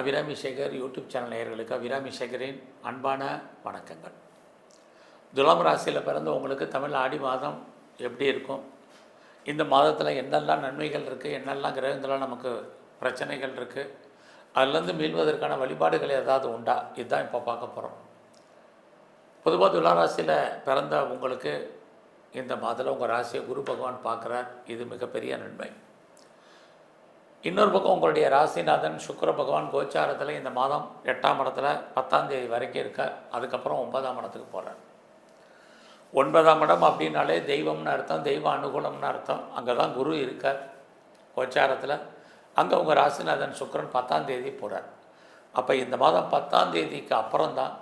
Abirami Sekar YouTube channel நேயர்களுக்கு அபிராமி சேகரின் அன்பான வணக்கங்கள். துலாம் ராசியில் பிறந்த உங்களுக்கு தமிழ் ஆடி மாதம் எப்படி இருக்கும்? இந்த மாதத்தில் என்னெல்லாம் நன்மைகள் இருக்குது என்னெல்லாம் கிரகங்களால் நமக்கு பிரச்சனைகள் இருக்குது அதுலேருந்து மீள்வதற்கான வழிபாடுகள் ஏதாவது உண்டா? இதுதான் இப்போ பார்க்க போகிறோம் பொதுவாக துலா ராசியில் பிறந்த உங்களுக்கு இந்த மாதத்தில் உங்கள் ராசியை குரு பகவான் பார்க்குறார். இது மிகப்பெரிய நன்மை. இன்னொரு பக்கம் உங்களுடைய ராசிநாதன் சுக்கர பகவான் கோச்சாரத்தில் இந்த மாதம் எட்டாம் இடத்துல பத்தாம் தேதி வரைக்கும் இருக்கார். அதுக்கப்புறம் ஒன்பதாம் இடத்துக்கு போகிறார் ஒன்பதாம் இடம் அப்படின்னாலே தெய்வம்னு அர்த்தம் தெய்வ அனுகூலம்னு அர்த்தம். அங்கே தான் குரு இருக்கார் கோச்சாரத்தில். அங்கே உங்கள் ராசிநாதன் சுக்கரன் பத்தாம் தேதி போகிறார் அப்போ இந்த மாதம் பத்தாம் தேதிக்கு அப்புறம் தான்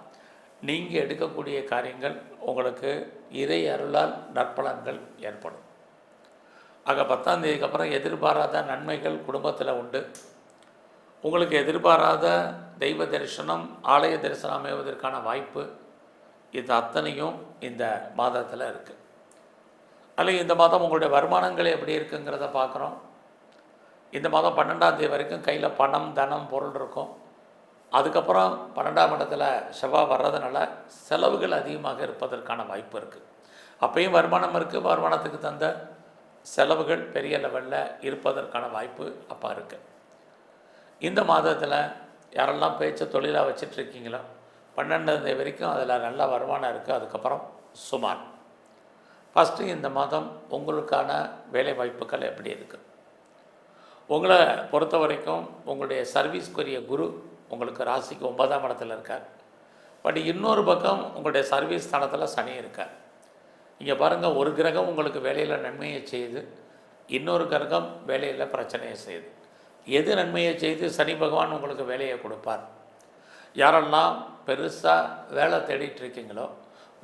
நீங்கள் எடுக்கக்கூடிய காரியங்கள் உங்களுக்கு இறை அருளால் நற்பலன்கள் ஏற்படும். ஆக பத்தாம் தேதிக்கு அப்புறம் எதிர்பாராத நன்மைகள் குடும்பத்தில் உண்டு. உங்களுக்கு எதிர்பாராத தெய்வ தரிசனம் ஆலய தரிசனம் அமைவதற்கான வாய்ப்பு இது அத்தனையும் இந்த மாதத்தில் இருக்குது அல்ல இந்த மாதம் உங்களுடைய வருமானங்கள் எப்படி இருக்குங்கிறத பார்க்குறோம் இந்த மாதம் பன்னெண்டாம் தேதி வரைக்கும் கையில் பணம் தனம் பொருள் இருக்கும். அதுக்கப்புறம் பன்னெண்டாம் இடத்துல செவ்வாய் வர்றதுனால செலவுகள் அதிகமாக இருப்பதற்கான வாய்ப்பு இருக்குது அப்பயும் வருமானம் இருக்குது வருமானத்துக்கு தந்த செலவுகள் பெரிய லெவலில் இருப்பதற்கான வாய்ப்பு அப்போ இருக்குது இந்த மாதத்தில் யாரெல்லாம் பேச்சை தொழிலாக வச்சிட்ருக்கீங்களோ பன்னெண்டாம் தேதி வரைக்கும் அதில் நல்ல வருமானம் இருக்குது அதுக்கப்புறம் சுமார். ஃபஸ்ட்டு இந்த மாதம் உங்களுக்கான வேலை வாய்ப்புகள் எப்படி இருக்குது உங்களை பொறுத்த வரைக்கும் உங்களுடைய சர்வீஸ்க்குரிய குரு உங்களுக்கு ராசிக்கு ஒன்பதாம் இடத்துல இருக்கார். பட் இன்னொரு பக்கம் உங்களுடைய சர்வீஸ் ஸ்தானத்தில் சனி இருக்கார். இங்கே பாருங்கள் ஒரு கிரகம் உங்களுக்கு வேலையில் நன்மையை செய்யுது இன்னொரு கிரகம் வேலையில் பிரச்சனையை செய்யுது. எது நன்மையை செய்து சனி பகவான் உங்களுக்கு வேலையை கொடுப்பார். யாரெல்லாம் பெருசாக வேலை தேடிட்டு இருக்கீங்களோ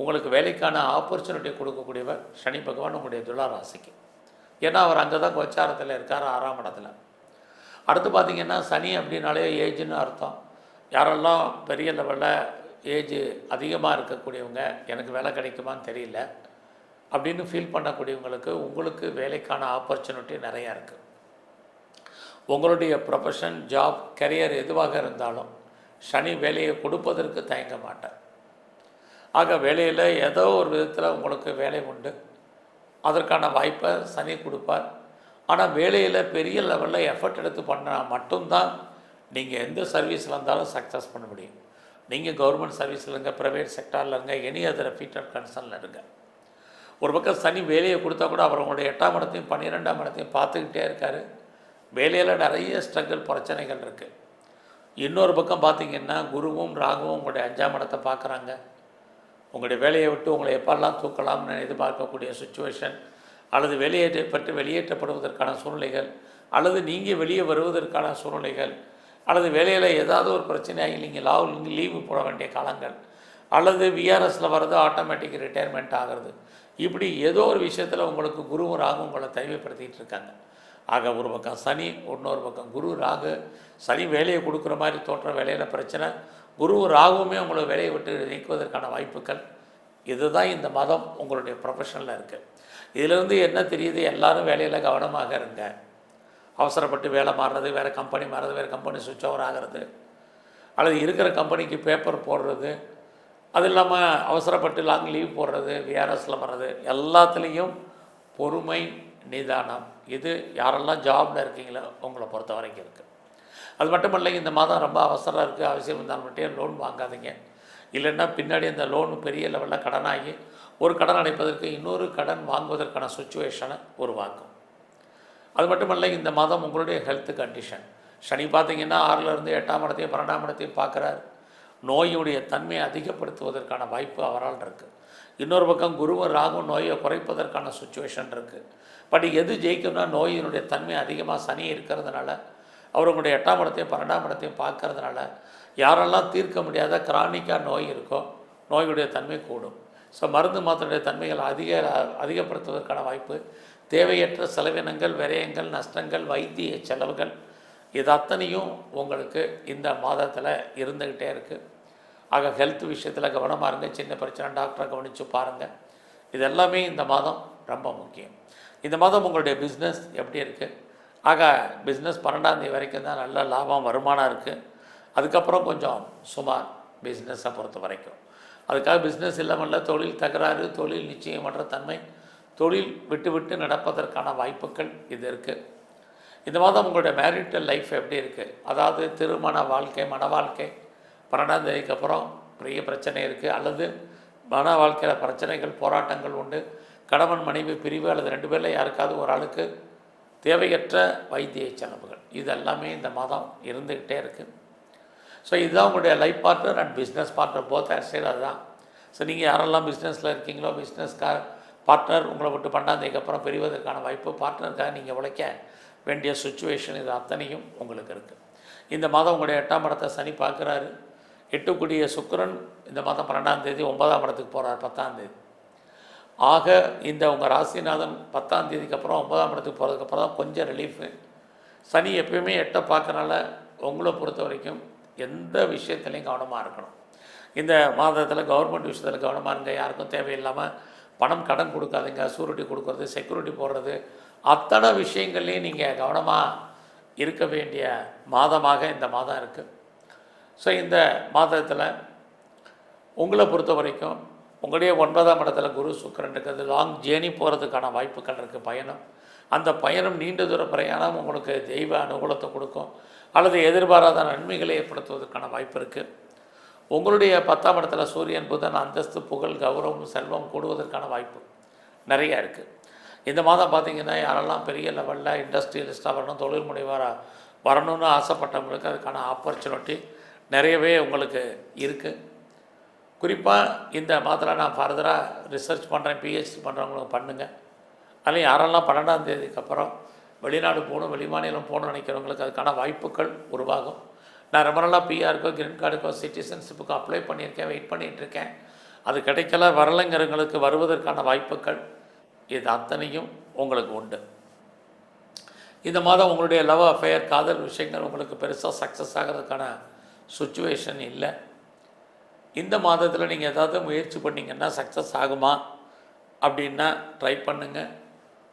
உங்களுக்கு வேலைக்கான ஆப்பர்ச்சுனிட்டி கொடுக்கக்கூடியவர் சனி பகவான் உங்களுடைய துலா ராசிக்கு. ஏன்னா அவர் அங்கே தான் கொச்சாரத்தில் இருக்கார் ஆறாம் இடத்துல. அடுத்து பார்த்தீங்கன்னா சனி அப்படின்னாலே ஏஜுன்னு அர்த்தம். யாரெல்லாம் பெரிய லெவலில் ஏஜ் அதிகமாக இருக்கக்கூடியவங்க எனக்கு வேலை கிடைக்குமான்னு தெரியல. அப்படின்னு ஃபீல் பண்ணக்கூடியவங்களுக்கு உங்களுக்கு வேலைக்கான ஆப்பர்ச்சுனிட்டி நிறையா இருக்குது உங்களுடைய ப்ரொஃபஷன் ஜாப் கரியர் எதுவாக இருந்தாலும் சனி வேலையை கொடுப்பதற்கு தயங்க மாட்டார். ஆக வேலையில் ஏதோ ஒரு விதத்தில் உங்களுக்கு வேலை உண்டு. அதற்கான வாய்ப்பை சனி கொடுப்பார். ஆனால் வேலையில் பெரிய லெவலில் எஃபர்ட் எடுத்து பண்ணால் மட்டும்தான் நீங்கள் எந்த சர்வீஸில் இருந்தாலும் சக்ஸஸ் பண்ண முடியும். நீங்கள் கவர்மெண்ட் சர்வீஸில் இருங்க ப்ரைவேட் செக்டாரில் இருங்க எனி அதர் ஃபீட் அண்ட் கன்சர்னில் இருங்க. ஒரு பக்கம் சனி வேலையை கொடுத்தா கூட அவர் உங்களுடைய எட்டாம் இடத்தையும் பன்னிரெண்டாம் இடத்தையும் பார்த்துக்கிட்டே இருக்கார். வேலையில் நிறைய ஸ்ட்ரகிள் பிரச்சனைகள் இருக்குது இன்னொரு பக்கம் பார்த்தீங்கன்னா குருவும் ராகுவும் உங்களுடைய அஞ்சாம் இடத்தை பார்க்குறாங்க. உங்களுடைய வேலையை விட்டு உங்களை எப்பெல்லாம் தூக்கலாம்னு எதிர்பார்க்கக்கூடிய சுச்சுவேஷன் அல்லது வெளியேற்றப்பட்டு வெளியேற்றப்படுவதற்கான சூழ்நிலைகள் அல்லது நீங்கள் வெளியே வருவதற்கான சூழ்நிலைகள் அல்லது வேலையில் ஏதாவது ஒரு பிரச்சனையாகி நீங்கள் லாவ் லீவு போட வேண்டிய காலங்கள் அல்லது விஆர்எஸில் வர்றது ஆட்டோமேட்டிக் ரிட்டையர்மெண்ட் ஆகிறது. இப்படி ஏதோ ஒரு விஷயத்தில் உங்களுக்கு குருவும் ராகும் உங்களை தனிமைப்படுத்திகிட்டு இருக்காங்க. ஆக ஒரு பக்கம் சனி இன்னொரு பக்கம் குரு ராகு. சனி வேலையை கொடுக்குற மாதிரி தோற்ற வேலையில் பிரச்சனை. குரு ராகுவுமே உங்களை வேலையை விட்டு நீக்குவதற்கான வாய்ப்புகள். இதுதான் இந்த மதம் உங்களுடைய ப்ரொஃபஷனில் இருக்குது இதிலிருந்து என்ன தெரியுது? எல்லாரும் வேலையில் கவனமாக இருங்க. அவசரப்பட்டு வேலை மாறுறது வேறு கம்பெனி மாறுறது வேறு கம்பெனி சுவிட்ச் ஓவர் ஆகிறது. அல்லது இருக்கிற கம்பெனிக்கு பேப்பர் போடுறது அது இல்லாமல் அவசரப்பட்டு லாங் லீவ் போடுறது விஆர்எஸில் வர்றது எல்லாத்துலேயும் பொறுமை நிதானம். இது யாரெல்லாம் ஜாபில் இருக்கீங்களோ உங்களை பொறுத்த வரைக்கும் இருக்குது அது மட்டும் இல்லை இந்த மாதம் ரொம்ப அவசரம் இருக்குது அவசியம் இருந்தால் மட்டும் லோன் வாங்காதீங்க. இல்லைன்னா பின்னாடி அந்த லோன் பெரிய லெவலில் கடனாகி ஒரு கடன் அடைப்பதற்கு இன்னொரு கடன் வாங்குவதற்கான சுச்சுவேஷனை உருவாக்கும். அது மட்டுமல்ல இந்த மாதம் உங்களுடைய ஹெல்த் கண்டிஷன் சனி பார்த்தீங்கன்னா ஆறிலிருந்து எட்டாம் இடத்தையும் பன்னெண்டாம் இடத்தையும் பார்க்குறாரு. நோயுடைய தன்மையை அதிகப்படுத்துவதற்கான வாய்ப்பு அவரால் இருக்குது இன்னொரு பக்கம் குருவும் ராகும் நோயை குறைப்பதற்கான சுச்சுவேஷன் இருக்குது பட் எது ஜெயிக்கும்னா நோயினுடைய தன்மை அதிகமாக சனி இருக்கிறதுனால அவர்களுடைய எட்டாம் இடத்தையும் பன்னெண்டாம் இடத்தையும் பார்க்கறதுனால யாரெல்லாம் தீர்க்க முடியாத கிரானிக்காக நோய் இருக்கோ நோயுடைய தன்மை கூடும். ஸோ மருந்து மாத்திரையுடைய தன்மைகள் அதிக அதிகப்படுத்துவதற்கான வாய்ப்பு. தேவையற்ற செலவினங்கள் விரயங்கள் நஷ்டங்கள் வைத்திய செலவுகள் இது அத்தனையும் உங்களுக்கு இந்த மாதத்தில் இருந்துக்கிட்டே இருக்குது ஆக ஹெல்த் விஷயத்தில் கவனமாக இருங்க. சின்ன பிரச்சனை டாக்டரை கவனித்து பாருங்கள் இது எல்லாமே இந்த மாதம் ரொம்ப முக்கியம். இந்த மாதம் உங்களுடைய பிஸ்னஸ் எப்படி இருக்குது ஆக பிஸ்னஸ் பன்னெண்டாந்தேதி வரைக்கும் தான் நல்ல லாபம் வருமானம் இருக்குது அதுக்கப்புறம் கொஞ்சம் சுமார் பிஸ்னஸை பொறுத்த வரைக்கும். அதுக்காக பிஸ்னஸ் இல்லாமல் தொழில் தகராறு தொழில் நிச்சயமற்ற தன்மை தொழில் விட்டு விட்டு நடப்பதற்கான வாய்ப்புகள் இது இருக்குது இந்த மாதம் உங்களுடைய மேரிட்டல் லைஃப் எப்படி இருக்குது அதாவது திருமண வாழ்க்கை மன வாழ்க்கை பன்னெண்டாம் அப்புறம் பெரிய பிரச்சனை இருக்குது அல்லது மன வாழ்க்கையில் பிரச்சனைகள் போராட்டங்கள் உண்டு. கணவன் மனைவி பிரிவு அல்லது ரெண்டு பேரில் யாருக்காவது ஒரு ஆளுக்கு தேவையற்ற வைத்திய செலவுகள். இது எல்லாமே இந்த மாதம் இருந்துக்கிட்டே இருக்குது ஸோ இதுதான் உங்களுடைய life partner and business partner both side அதுதான். ஸோ நீங்கள் யாரெல்லாம் பிஸ்னஸில் இருக்கீங்களோ பிஸ்னஸ்கார் பார்ட்னர் உங்களை விட்டு பன்னெண்டாந்தேதிக்கு பிரிவதற்கான வாய்ப்பு பார்ட்னருக்காக நீங்கள் உழைக்க வேண்டிய சுச்சுவேஷன் இது அத்தனையும் உங்களுக்கு இருக்குது இந்த மாதம் உங்களுடைய எட்டாம் இடத்தை சனி பார்க்குறாரு. எட்டுக்குடிய சுக்கரன் இந்த மாதம் பன்னெண்டாம் தேதி ஒன்பதாம் இடத்துக்கு போகிறார் பத்தாம் தேதி. ஆக இந்த உங்கள் ராசிநாதன் பத்தாம் தேதிக்கு அப்புறம் ஒன்பதாம் இடத்துக்கு போகிறதுக்கப்புறம் தான் கொஞ்சம் ரிலீஃபு சனி எப்பயுமே எட்டை பார்க்கறனால உங்களை பொறுத்த வரைக்கும் எந்த விஷயத்துலையும் கவனமாக இருக்கணும். இந்த மாதத்தில் கவர்மெண்ட் விஷயத்தில் கவனமாக இருங்க யாருக்கும் தேவையில்லாமல் பணம் கடன் கொடுக்காதீங்க சூரிட்டி கொடுக்கறது செக்யூரிட்டி போடுறது அத்தனை விஷயங்கள்லையும் நீங்கள் கவனமாக இருக்க வேண்டிய மாதமாக இந்த மாதம் இருக்குது ஸோ இந்த மாதத்தில் உங்களை பொறுத்த வரைக்கும் உங்களுடைய ஒன்பதாம் இடத்துல குரு சுக்கரன் இருக்கிறது. லாங் ஜேர்னி போகிறதுக்கான வாய்ப்புகள் இருக்குது பயணம். அந்த பயணம் நீண்ட தூர பிரயாணம் உங்களுக்கு தெய்வ அனுகூலத்தை கொடுக்கும். அல்லது எதிர்பாராத நன்மைகளை ஏற்படுத்துவதற்கான வாய்ப்பு இருக்குது உங்களுடைய பத்தாம் இடத்துல சூரியன் புதன் அந்தஸ்து புகழ் கௌரவம் செல்வம் கூடுவதற்கான வாய்ப்பு நிறையா இருக்குது இந்த மாதம் பார்த்தீங்கன்னா யாரெல்லாம் பெரிய லெவலில் இண்டஸ்ட்ரியலிஸ்ட்டாக வரணும் தொழில் முனைவராக வரணும்னு ஆசைப்பட்டவங்களுக்கு அதுக்கான ஆப்பர்ச்சுனிட்டி நிறையவே உங்களுக்கு இருக்குது குறிப்பாக இந்த மாதத்தில் நான் ஃபர்தராக ரிசர்ச் பண்ணுறேன் பிஹெச்டி பண்ணுறவங்களும் பண்ணுங்கள் அதில் யாரெல்லாம் பன்னெண்டாம் தேதிக்கு அப்புறம் வெளிநாடு போகணும் வெளிமாநிலம் போகணும்னு நினைக்கிறவங்களுக்கு அதுக்கான வாய்ப்புகள் உருவாகும். நான் ரொம்ப நாளாக பிஆருக்கோ கிரீன் கார்டுக்கோ சிட்டிசன்ஷிப்புக்கோ அப்ளை பண்ணியிருக்கேன் வெயிட் பண்ணிகிட்டு இருக்கேன் அது கிடைக்கல வரலைங்கிறவங்களுக்கு வருவதற்கான வாய்ப்புகள் இது அத்தனையும் உங்களுக்கு உண்டு. இந்த மாதம் உங்களுடைய லவ் அஃபேர் காதல் விஷயங்கள் உங்களுக்கு பெருசாக சக்ஸஸ் ஆகிறதுக்கான சுச்சுவேஷன் இல்லை. இந்த மாதத்தில் நீங்கள் ஏதாவது முயற்சி பண்ணிங்கன்னா சக்ஸஸ் ஆகுமா? அப்படின்னா ட்ரை பண்ணுங்கள்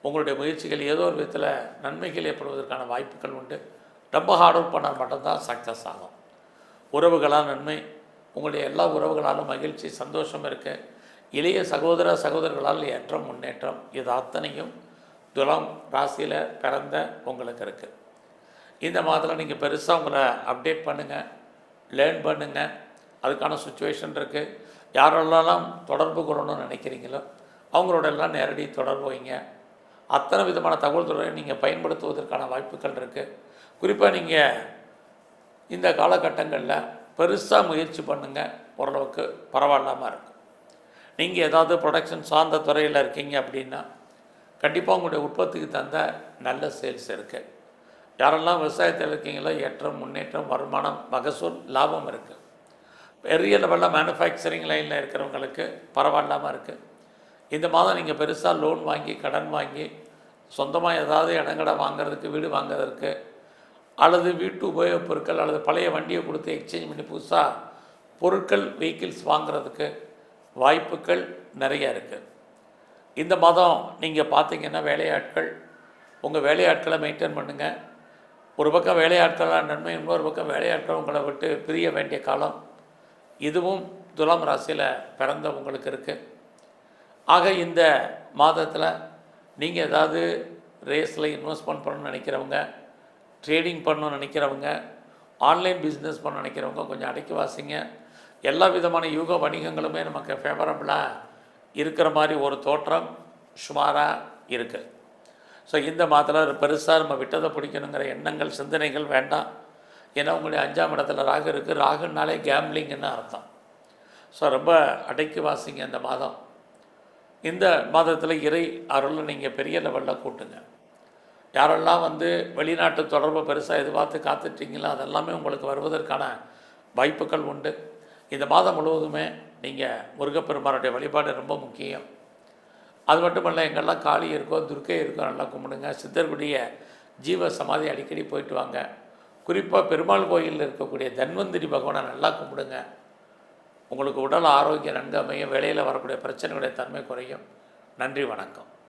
உங்களுடைய முயற்சிகள் ஏதோ ஒரு விதத்தில் நன்மைகள் ஏற்படுவதற்கான வாய்ப்புகள் உண்டு. ரொம்ப ஹார்ட் ஒர்க் பண்ணால் மட்டும்தான் சக்ஸஸ் ஆகும். உறவுகளாக நன்மை. உங்களுடைய எல்லா உறவுகளாலும் மகிழ்ச்சி சந்தோஷம் இருக்குது இளைய சகோதர சகோதரர்களால் ஏற்றம் முன்னேற்றம் இது அத்தனையும் துலாம் ராசியில் பிறந்த உங்களுக்கு இருக்குது இந்த மாதத்தில் நீங்கள் பெருசாக உங்களை அப்டேட் பண்ணுங்கள் லேர்ன் பண்ணுங்கள் அதுக்கான சுச்சுவேஷன் இருக்குது யாரெல்லாம் தொடர்பு கொள்ளணும்னு நினைக்கிறீங்களோ அவங்களோட எல்லாம் நேரடி தொடர்பு வைங்க. அத்தனை விதமான தகவல் தொடர்பை நீங்கள் பயன்படுத்துவதற்கான வாய்ப்புகள் இருக்குது குறிப்பாக நீங்கள் இந்த காலகட்டங்களில் பெருசாக முயற்சி பண்ணுங்கள் ஓரளவுக்கு பரவாயில்லாமல் இருக்கும். நீங்கள் ஏதாவது ப்ரொடக்ஷன் சார்ந்த துறையில் இருக்கீங்க அப்படின்னா கண்டிப்பாக உங்களுடைய உற்பத்திக்கு தந்த நல்ல சேல்ஸ் இருக்குது யாரெல்லாம் விவசாயத்தில் இருக்கீங்களோ ஏற்றம் முன்னேற்றம் வருமானம் மகசூல் லாபம் இருக்குது பெரிய லெவலில் மேனுஃபேக்சரிங் லைனில் இருக்கிறவங்களுக்கு பரவாயில்லாமல் இருக்குது இந்த மாதம் நீங்கள் பெருசாக லோன் வாங்கி கடன் வாங்கி சொந்தமாக ஏதாவது இடங்கடை வாங்குறதுக்கு வீடு வாங்குறதுக்கு அல்லது வீட்டு உபயோகப் பொருட்கள் அல்லது பழைய வண்டியை கொடுத்து எக்ஸ்சேஞ்ச் பண்ணி புதுசாக பொருட்கள் வெஹிக்கிள்ஸ் வாங்குறதுக்கு வாய்ப்புகள் நிறைய இருக்குது இந்த மாதம் நீங்கள் பார்த்தீங்கன்னா வேலையாட்கள் உங்கள் வேலையாட்களை மெயின்டைன் பண்ணுங்கள் ஒரு பக்கம் வேலையாட்களாக நன்மை இன்னொரு பக்கம் வேலையாட்களவங்களை விட்டு பிரிய வேண்டிய காலம். இதுவும் துலாம் ராசியில் பிறந்த உங்களுக்கு இருக்குது ஆக இந்த மாதத்தில் நீங்கள் ஏதாவது ரேஸில் இன்வெஸ்ட்மெண்ட் பண்ணணும்னு நினைக்கிறவங்க ட்ரேடிங் பண்ணணும்னு நினைக்கிறவங்க ஆன்லைன் பிஸ்னஸ் பண்ண நினைக்கிறவங்க கொஞ்சம் அடக்கி வாசிங்க. எல்லா விதமான யூக வணிகங்களுமே நமக்கு ஃபேவரபுளாக இருக்கிற மாதிரி ஒரு தோற்றம் சுமாராக இருக்குது ஸோ இந்த மாதத்தில் பெருசாக நம்ம விட்டதை பிடிக்கணுங்கிற எண்ணங்கள் சிந்தனைகள் வேண்டாம். ஏன்னா உங்களுடைய அஞ்சாம் இடத்துல ராகு இருக்குது ராகுனாலே கேம்லிங்னு அர்த்தம். ஸோ ரொம்ப அடைக்கி வாசிங்க இந்த மாதம். இந்த மாதத்தில் இறை அருளை நீங்கள் பெரிய லெவலில் கூட்டுங்க. யாரெல்லாம் வந்து வெளிநாட்டு தொடர்பை பெருசாக எதிர்பார்த்து காத்துட்டீங்களோ அதெல்லாமே உங்களுக்கு வருவதற்கான வாய்ப்புகள் உண்டு. இந்த மாதம் முழுவதுமே நீங்கள் முருகப்பெருமானுடைய வழிபாடு ரொம்ப முக்கியம். அது மட்டும் இல்லை எங்கெல்லாம் காளி இருக்கோ துர்க்கை இருக்கோ நல்லா கும்பிடுங்க. சித்தர்களுடைய ஜீவ சமாதி அடிக்கடி போயிட்டு வாங்க. குறிப்பாக பெருமாள் கோயிலில் இருக்கக்கூடிய தன்வந்திரி பகவானை நல்லா கும்பிடுங்க. உங்களுக்கு உடல் ஆரோக்கியம் நன்கு அமையும். வேலையில் வரக்கூடிய பிரச்சனைகளுடைய தன்மை குறையும். நன்றி வணக்கம்.